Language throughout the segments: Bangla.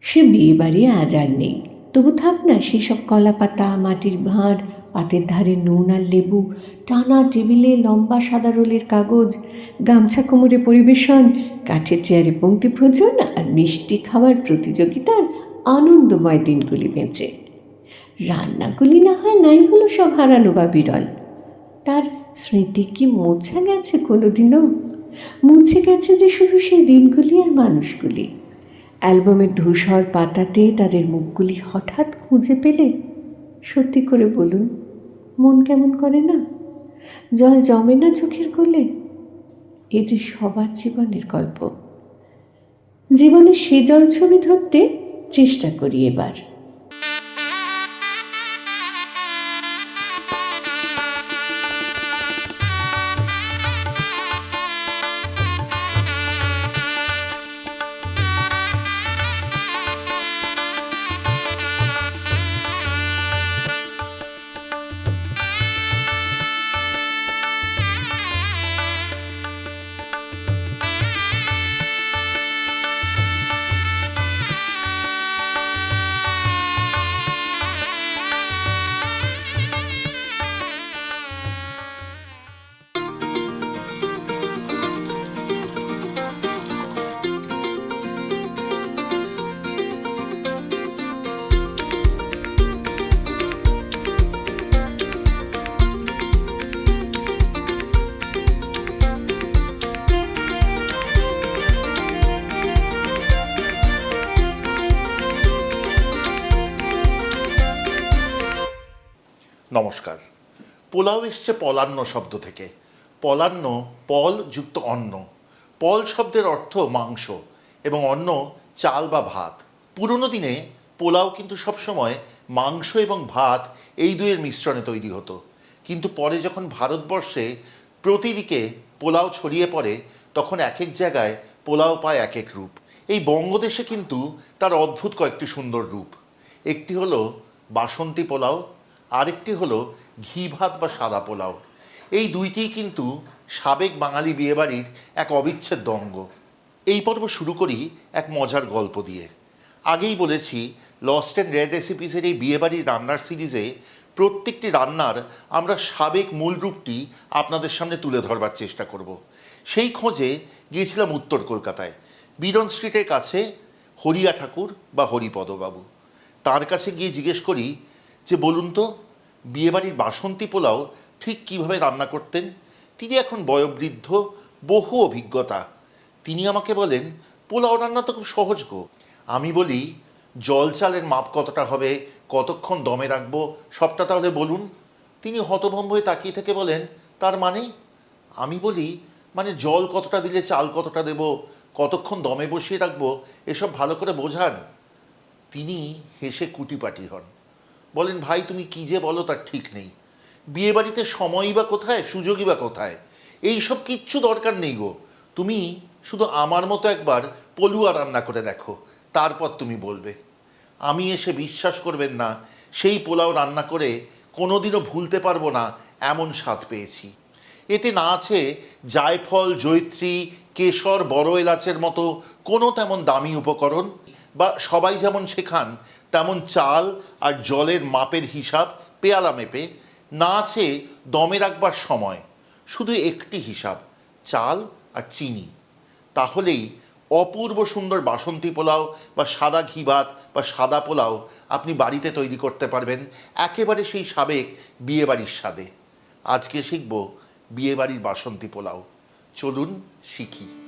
সে বিয়ে বাড়ি আজ আর নেই। তবু থাক না, সেসব কলা পাতা মাটির ভাঁড়, পাতের ধারে নুন আর লেবু, টানা টেবিলে লম্বা সাদা রোলের কাগজ, গামছা কোমরে পরিবেশন, কাঠের চেয়ারে পঙ্ক্তি ভোজন আর মিষ্টি খাওয়ার প্রতিযোগিতার আনন্দময় দিনগুলি বেঁচে। রান্নাগুলি না হয় নাই হলো সব হারানো বা বিরল। তার স্মৃতি কি মোছা গেছে কোনোদিনও? মুছে গেছে যে শুধু সেই দিনগুলি আর মানুষগুলি। অ্যালবামের ধূসর পাতাতে তাদের মুখগুলি হঠাৎ খুঁজে পেলে সত্যি করে বলুন, মন কেমন করে না? জল জমে না চোখের কোলে? এ যে সবার জীবনের গল্প। জীবনের সে জল ছবি ধরতে চেষ্টা করি এবার। নমস্কার। পোলাও এসছে পলান্ন শব্দ থেকে। পলান্ন, পল যুক্ত অন্ন। পল শব্দের অর্থ মাংস এবং অন্ন চাল বা ভাত। পুরনো দিনে পোলাও কিন্তু সবসময় মাংস এবং ভাত এই দুয়ের মিশ্রণে তৈরি হতো। কিন্তু পরে যখন ভারতবর্ষে প্রতিদিকে পোলাও ছড়িয়ে পড়ে, তখন এক এক জায়গায় পোলাও পায় এক এক রূপ। এই বঙ্গদেশে কিন্তু তার অদ্ভুত কয়েকটি সুন্দর রূপ। একটি হলো বাসন্তী পোলাও আরেকটি হলো ঘি ভাত বা সাদা পোলাও। এই দুইটিই কিন্তু সাবেক বাঙালি বিয়েবাড়ির এক অবিচ্ছেদ্য অঙ্গ। এই পর্ব শুরু করি এক মজার গল্প দিয়ে। আগেই বলেছি লস্ট অ্যান্ড রেড রেসিপিসের এই বিয়েবাড়ির রান্নার সিরিজে প্রত্যেকটি রান্নার আমরা সাবেক মূল রূপটি আপনাদের সামনে তুলে ধরবার চেষ্টা করব। সেই খোঁজে গিয়েছিলাম উত্তর কলকাতায়, বীরন স্ট্রিটের কাছে হরিয়া ঠাকুর বা হরিপদবাবু। তার কাছে গিয়ে জিজ্ঞেস করি যে বলুন তো, বিয়েবাড়ির বাসন্তী পোলাও ঠিক কীভাবে রান্না করতেন? তিনি এখন বয়োবৃদ্ধ, বহু অভিজ্ঞতা। তিনি আমাকে বলেন, পোলাও রান্না তো খুব সহজ গো। আমি বলি, জল চালের মাপ কতটা হবে, কতক্ষণ দমে রাখব, সবটা তাহলে বলুন। তিনি হতভম্ব হয়ে তাকিয়ে থেকে বলেন, তার মানে? আমি বলি মানে জল কতটা দিলে চাল কতটা দেব, কতক্ষণ দমে বসিয়ে রাখব, এসব ভালো করে বোঝান। তিনি হেসে কুটিপাটি হন। বলেন, ভাই, তুমি কি যে বলো তার ঠিক নেই। বিয়ে বাড়িতে সময়ই বা কোথায়, সুযোগই বা কোথায়? এইসব কিচ্ছু দরকার নেই গো। তুমি শুধু আমার মতো একবার পলুয়া রান্না করে দেখো, তারপর তুমি বলবে। আমি এসে বিশ্বাস করবেন না, সেই পোলাও রান্না করে কোনোদিনও ভুলতে পারব না, এমন স্বাদ পেয়েছি। এতে না আছে জায়ফল, জৈত্রী, কেশর, বড় এলাচের মতো কোনো তেমন দামি উপকরণ বা সবাই যেমন শেখান তেমন চাল আর জলের মাপের হিসাব পেয়ালা মেপে, না আছে দমে রাখবার সময় শুধু একটি হিসাব, চাল আর চিনি। তাহলেই অপূর্ব সুন্দর বাসন্তী পোলাও বা সাদা ঘি ভাত বা সাদা পোলাও আপনি বাড়িতে তৈরি করতে পারবেন একেবারে সেই সাবেক বিয়েবাড়ির স্বাদে। আজকে শিখব বিয়েবাড়ির বাসন্তী পোলাও। চলুন শিখি।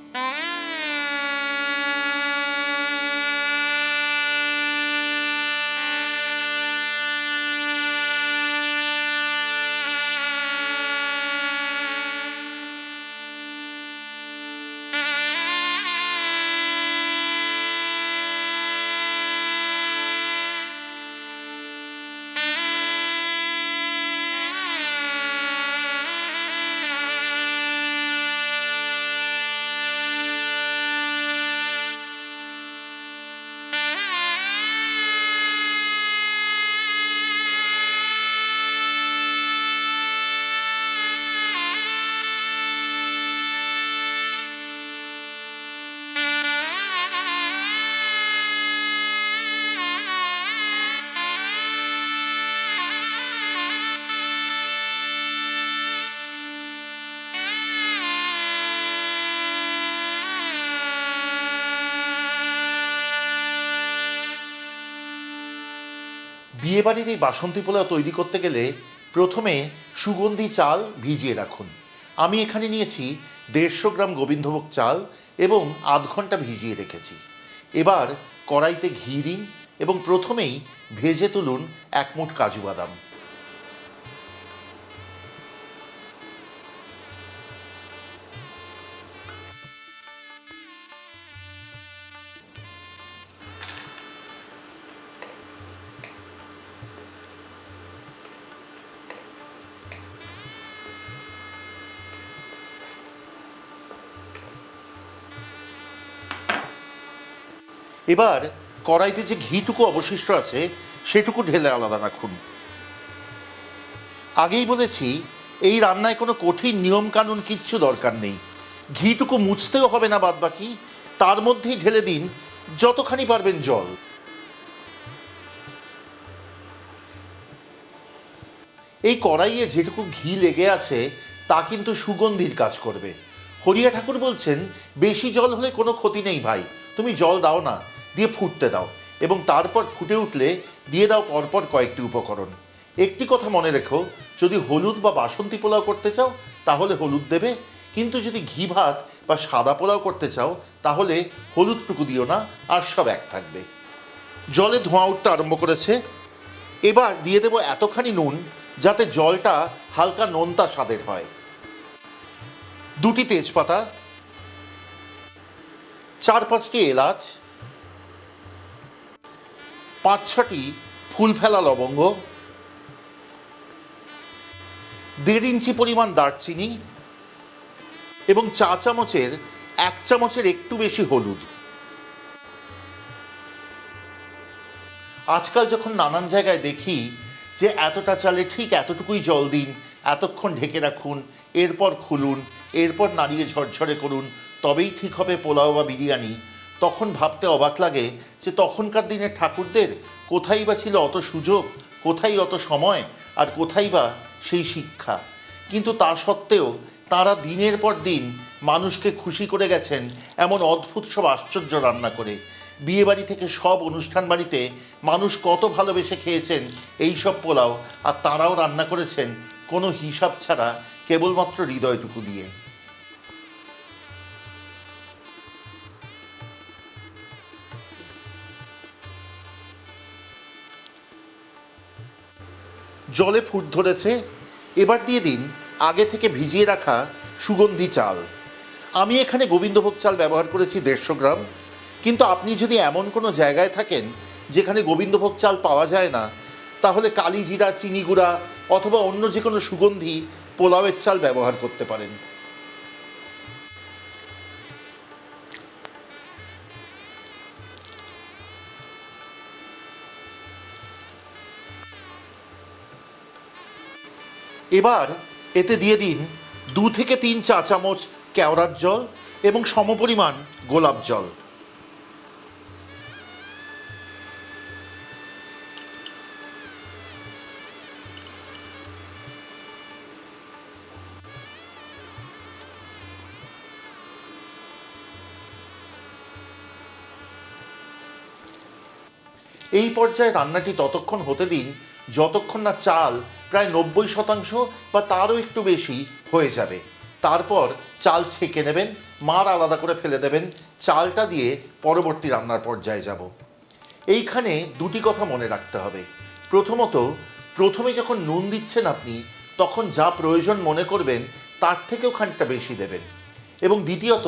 বিয়েবাড়ির এই বাসন্তী পোলাও তৈরি করতে গেলে প্রথমে সুগন্ধি চাল ভিজিয়ে রাখুন। আমি এখানে নিয়েছি দেড়শো গ্রাম গোবিন্দভোগ চাল এবং আধ ঘণ্টা ভিজিয়ে রেখেছি। এবার কড়াইতে ঘি দিন এবং প্রথমেই ভেজে তুলুন এক মুঠ কাজু বাদাম। এবার কড়াইতে যে ঘিটুকু অবশিষ্ট আছে, সেটুকু ঢেলে আলাদা রাখুন। আগেই বলেছি, এই রান্নায় কোনো কঠিন নিয়ম কানুন কিচ্ছু দরকার নেই। ঘিটুকু মুছতেও হবে না বাদ বাকি তার মধ্যেই ঢেলে দিন যতখানি পারবেন জল। এই কড়াইয়ে যেটুকু ঘি লেগে আছে, তা কিন্তু সুগন্ধির কাজ করবে। হরিয়া ঠাকুর বলছেন, বেশি জল হলে কোনো ক্ষতি নেই ভাই। তুমি জল দাও না। দিয়ে ফুটতে দাও এবং তারপর ফুটে উঠলে দিয়ে দাও পরপর কয়েকটি উপকরণ। একটি কথা মনে রেখো, যদি হলুদ বা বাসন্তী পোলাও করতে চাও, তাহলে হলুদ দেবে। কিন্তু যদি ঘি ভাত বা সাদা পোলাও করতে চাও, তাহলে হলুদটুকু দিও না, আর সব এক থাকবে। জলে ধোঁয়া উঠতে আরম্ভ করেছে। এবার দিয়ে দেবো এতখানি নুন, যাতে জলটা হালকা নোনতা স্বাদের হয়। দুটি তেজপাতা, চার পাঁচটি এলাচ পাঁচ ছটি ফুল ফেলা লবঙ্গ, দেড় ইঞ্চি পরিমাণ দারচিনি এবং চা চামচের এক চামচের একটু বেশি হলুদ। আজকাল যখন নানান জায়গায় দেখি যে এতটা চালে ঠিক এতটুকুই জল দিন, এতক্ষণ ঢেকে রাখুন, এরপর খুলুন, এরপর নাড়িয়ে ঝরঝরে করুন, তবেই ঠিক হবে পোলাও বা বিরিয়ানি। তখন ভাবতে অবাক লাগে যে তখনকার দিনের ঠাকুরদের কোথায় বা ছিল অত সুযোগ, কোথায় অত সময় আর কোথায় বা সেই শিক্ষা। কিন্তু তা সত্ত্বেও তারা দিনের পর দিন মানুষকে খুশি করে গেছেন এমন অদ্ভুত সব আশ্চর্য রান্না করে। বিয়েবাড়ি থেকে সব অনুষ্ঠান বাড়িতে মানুষ কত ভালোবেসে খেয়েছেন এই সব পোলাও আর তারাও রান্না করেছেন কোনো হিসাব ছাড়া কেবলমাত্র হৃদয়টুকু দিয়ে। জলে ফুট ধরেছে। এবার দিয়ে দিন, আগে থেকে ভিজিয়ে রাখা সুগন্ধি চাল। আমি এখানে গোবিন্দভোগ চাল ব্যবহার করেছি দেড়শো গ্রাম। কিন্তু আপনি যদি এমন কোনো জায়গায় থাকেন যেখানে গোবিন্দভোগ চাল পাওয়া যায় না, তাহলে কালি জিরা চিনি গুঁড়া অথবা অন্য যে কোনো সুগন্ধি পোলাওয়ের চাল ব্যবহার করতে পারেন। এবার এতে দিয়ে দিন দু থেকে তিন চা চামচ কেওড়ার জল এবং সমপরিমাণ গোলাপ জল। এই পর্যায়ে রান্নাটি ততক্ষণ হতে দিন, যতক্ষণ না চাল প্রায় নব্বই শতাংশ বা তারও একটু বেশি হয়ে যাবে। তারপর চাল ছেঁকে নেবেন, মার আলাদা করে ফেলে দেবেন, চালটা দিয়ে পরবর্তী রান্নার পর্যায়ে যাব। এইখানে দুটি কথা মনে রাখতে হবে। প্রথমত, প্রথমে যখন নুন দিচ্ছেন আপনি, তখন যা প্রয়োজন মনে করবেন তার থেকেও খানিকটা বেশি দেবেন। এবং দ্বিতীয়ত,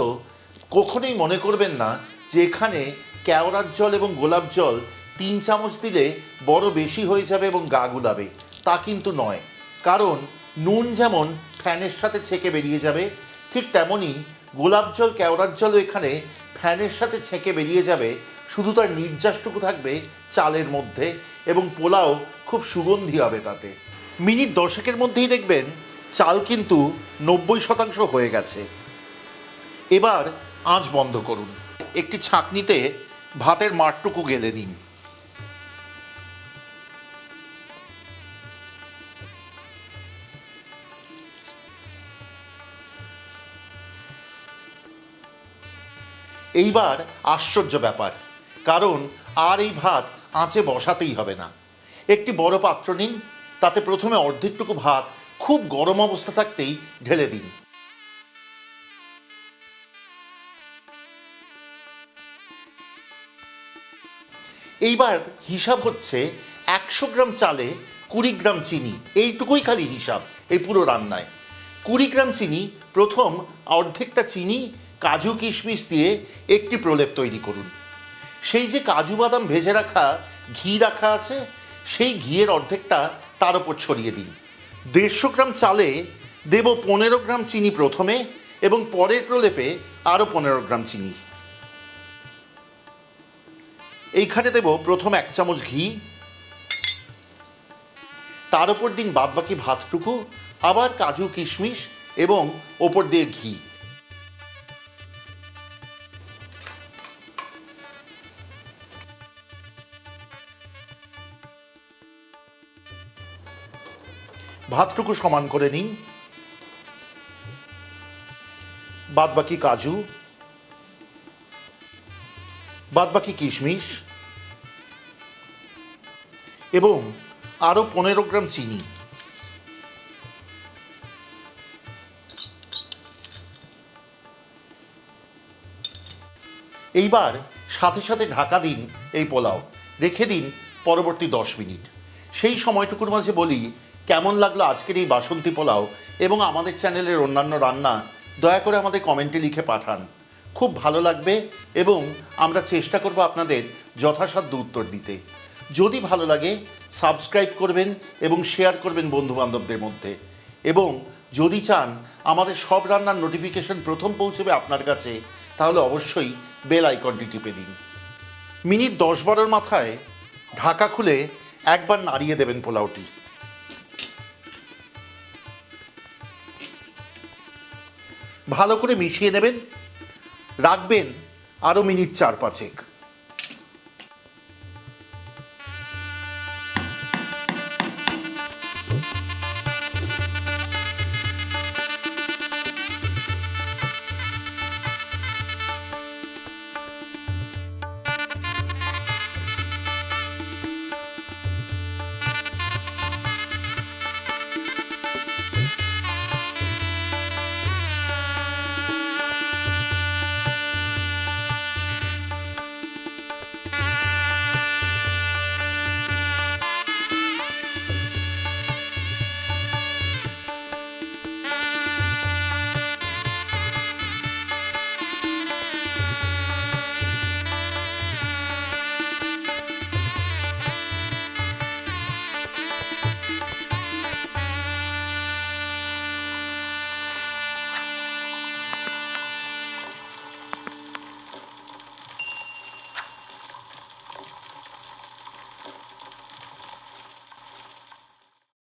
কখনোই মনে করবেন না যে এখানে কেওড়ার জল এবং গোলাপ জল তিন চামচ দিলে বড় বেশি হয়ে যাবে এবং গা গুলাবে। তা কিন্তু নয়। কারণ নুন যেমন ফ্যানের সাথে ছেঁকে বেরিয়ে যাবে, ঠিক তেমনই গোলাপ জল, কেওড়ার জলও এখানে ফ্যানের সাথে ছেঁকে বেরিয়ে যাবে। শুধু তার নির্যাসটুকু থাকবে চালের মধ্যে এবং পোলাও খুব সুগন্ধি হবে তাতে। মিনিট দশেকের মধ্যেই দেখবেন চাল কিন্তু নব্বই শতাংশ হয়ে গেছে। এবার আঁচ বন্ধ করুন। একটি ছাঁকনিতে ভাতের মাঠটুকু গেলে নিন। এইবার আশ্চর্য ব্যাপার, কারণ আর এই ভাত আঁচে বসাতেই হবে না। একটি বড় পাত্র নিন, তাতে প্রথমে অর্ধেকটুকু ভাত খুব গরম অবস্থা থাকতেই ঢেলে দিন। এইবার হিসাব হচ্ছে একশো গ্রাম চালে কুড়ি গ্রাম চিনি, এইটুকুই খালি হিসাব, এই পুরো রান্নায়। কুড়ি গ্রাম চিনি, প্রথম অর্ধেকটা চিনি কাজু কিশমিশ দিয়ে একটি প্রলেপ তৈরি করুন। সেই যে কাজু বাদাম ভেজে রাখা, ঘি রাখা আছে, সেই ঘিয়ের অর্ধেকটা তার উপর ছড়িয়ে দিন। দেড়শো গ্রাম চালে দেব পনেরো গ্রাম চিনি প্রথমে এবং পরের প্রলেপে আরও পনেরো গ্রাম চিনি। এইখানে দেব প্রথম এক চামচ ঘি। তার উপর দিন বাদবাকি ভাতটুকু, আবার কাজু কিশমিশ এবং ওপর দিয়ে ঘি। ভাতটুকু সমান করে নিন। বাদবাকি কাজু। বাদবাকি কিশমিশ। এবং আরও পনেরো গ্রাম চিনি। এইবার সাথে সাথে ঢাকা দিন এই পোলাও। রেখে দিন পরবর্তী দশ মিনিট। সেই সময়টুকুর মাঝে বলি কেমন লাগল আজকের এই বাসন্তী পোলাও এবং আমাদের চ্যানেলের অন্যান্য রান্না, দয়া করে আমাদের কমেন্টে লিখে পাঠান। খুব ভালো লাগবে এবং আমরা চেষ্টা করব আপনাদের যথাসাধ্য উত্তর দিতে। যদি ভালো লাগে, সাবস্ক্রাইব করবেন এবং শেয়ার করবেন বন্ধু বান্ধবদের মধ্যে। এবং যদি চান আমাদের সব রান্নার নোটিফিকেশন প্রথম পৌঁছবে আপনার কাছে, তাহলে অবশ্যই বেল আইকনটি টিপে দিন। মিনিট দশ বারোর মাথায় ঢাকা খুলে একবার নাড়িয়ে দেবেন পোলাওটি। ভালো করে মিশিয়ে নেবেন রাখবেন আরও মিনিট চার পাঁচেক।